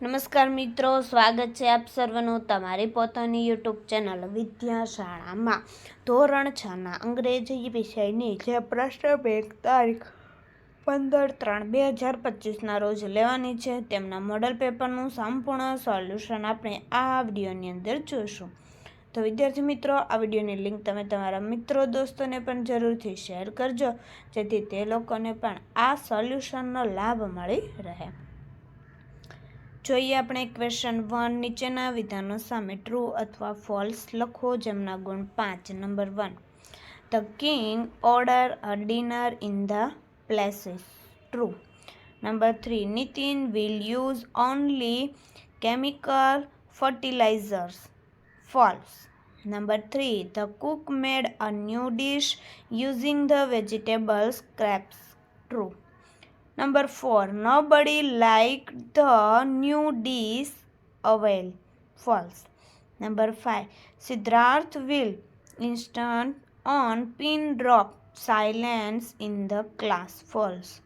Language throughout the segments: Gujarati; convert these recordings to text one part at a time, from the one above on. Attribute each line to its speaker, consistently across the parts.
Speaker 1: નમસ્કાર મિત્રો, સ્વાગત છે આપ સર્વનું તમારી પોતાની યુટ્યુબ ચેનલ વિદ્યાશાળામાં. ધોરણ છના અંગ્રેજી વિષયની જે પ્રશ્ન બેંક તારીખ પંદર ત્રણ બે હજાર પચીસના રોજ લેવાની છે, તેમના મોડલ પેપરનું સંપૂર્ણ સોલ્યુશન આપણે આ વિડીયોની અંદર જોઈશું તો વિદ્યાર્થી મિત્રો, આ વિડીયોની લિંક તમે તમારા મિત્રો દોસ્તોને પણ જરૂરથી શેર કરજો, જેથી તે લોકોને પણ આ સોલ્યુશનનો લાભ મળી રહે. જોઈએ આપણે ક્વેશ્ચન વન નીચેના વિધાનો સામે ટ્રુ અથવા ફોલ્સ લખો જેમના ગુણ પાંચ. Number one the king order a dinner in the places true number three Nitin will use only chemical fertilizers false number three the cook made a new dish using the vegetable scraps true Number 4. Nobody liked the new dish oil. False. Number 5. Siddharth will instant on pin drop. Silence in the class. False.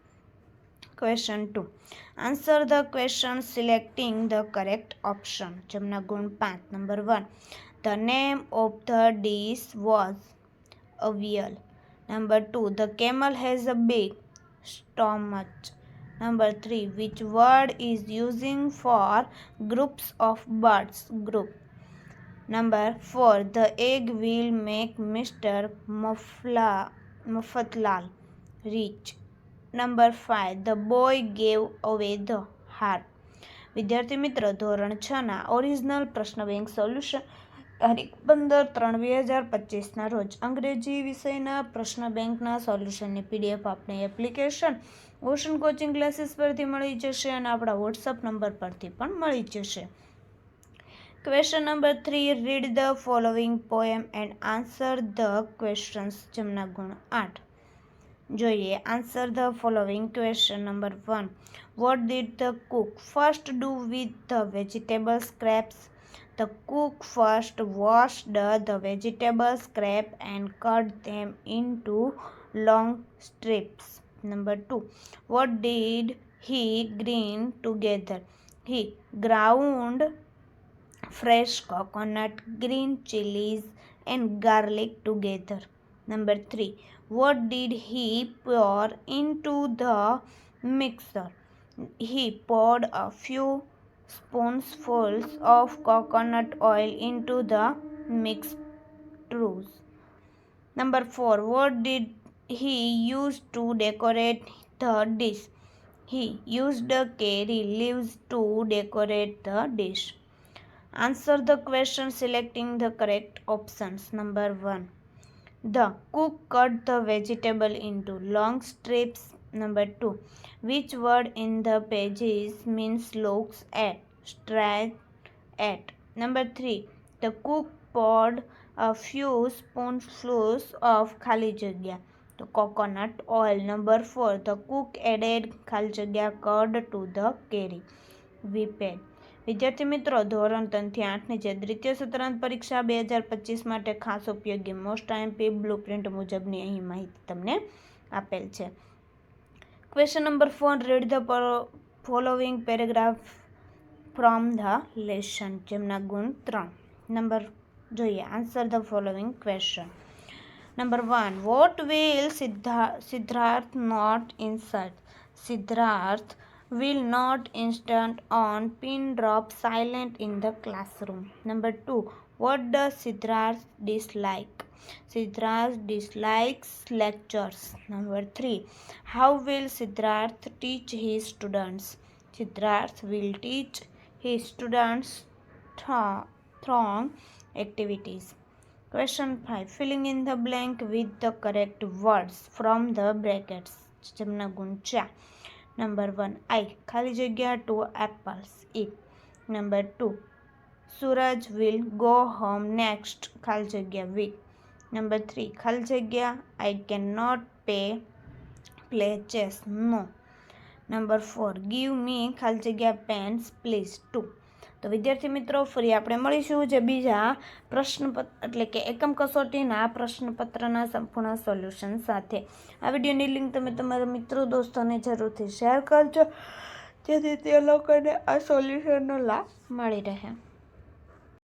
Speaker 1: Question 2. Answer the question selecting the correct option. Jamna Gun Path. Number 1. The name of the dish was a wheel. Number 2. The camel has a beak stomach. Number 3 which word is using for groups of birds? Group. Number 4 the egg will make mr Mufla, mufatlal rich. Number five, the boy gave away the heart. વિદ્યાર્થી મિત્રો ધોરણ છના ઓરિજિનલ પ્રશ્ન બેંક સોલ્યુશન તારીખ પંદર ત્રણ બે હજાર પચીસના રોજ અંગ્રેજી વિષયના પ્રશ્ન બેંકના સોલ્યુશનની પીડીએફ આપણે એપ્લિકેશન ઓશન કોચિંગ ક્લાસીસ પરથી મળી જશે અને આપણા વોટ્સઅપ નંબર પરથી પણ મળી જશે. Question number three read the following poem and answer the questions જેમના ગુણ આઠ. જોઈએ answer the following question number one what did the cook first do with the vegetable scraps The cook first washed the vegetable scrap and cut them into long strips. Number 2. What did he grind together? He ground fresh coconut, green chilies, and garlic together. Number 3. What did he pour into the mixer? He poured a few spoonfuls of coconut oil into the mixtures. Number 4. What did he use to decorate the dish? He used the curry leaves to decorate the dish. Answer the question selecting the correct options. Number 1. The cook cut the vegetable into long strips. Number 2. Which word in the pages means looks at, straight at? Number 3. The cook poured a few spoonfuls of ખાલી જગ્યા તો coconut oil. Number 4. The cook added ખાલી જગ્યા curd to the curry. Whipped. વિદ્યાર્થી મિત્રો ધોરણ ત્રણથી આઠની જે દ્વિતીય સત્રાંત પરીક્ષા બે હજાર પચીસ માટે ખાસ ઉપયોગી મોસ્ટ આઈએમપી બ્લુ પ્રિન્ટ મુજબની અહીં માહિતી તમને આપેલ છે question number four read the following paragraph from the lesson જેમના ગુણ ત્રણ નંબર જોઈએ answer the following question number one what will Siddha Siddharth not insert Siddharth will not instant on pin drop silent in the classroom. Number 2. What does Siddharth dislike? Siddharth dislikes lectures. Number three, how will Siddharth teach his students? Siddharth will teach his students throng activities. Question 5. Filling in the blank with the correct words from the brackets. જેમના ગુણ ચાર number one I two apples. Two Number two. Suraj will go home next. ખાલી જગ્યા વીક નંબર થ્રી. ખાલી જગ્યા I can not pay play chess no. Number four. Give me ખાલી જગ્યા પેન્સ પ્લીઝ ટુ. તો વિદ્યાર્થી મિત્રો, ફરી આપણે મળીશું જે બીજા પ્રશ્નપત્ર એટલે કે એકમ કસોટીના પ્રશ્નપત્રના સંપૂર્ણ સોલ્યુશન સાથે. આ વિડીયોની લિંક તમે તમારા મિત્રો, દોસ્તોને જરૂરથી શેર કરજો. જેથી તે લોકોને આ સોલ્યુશનનો લાભ મળી રહે.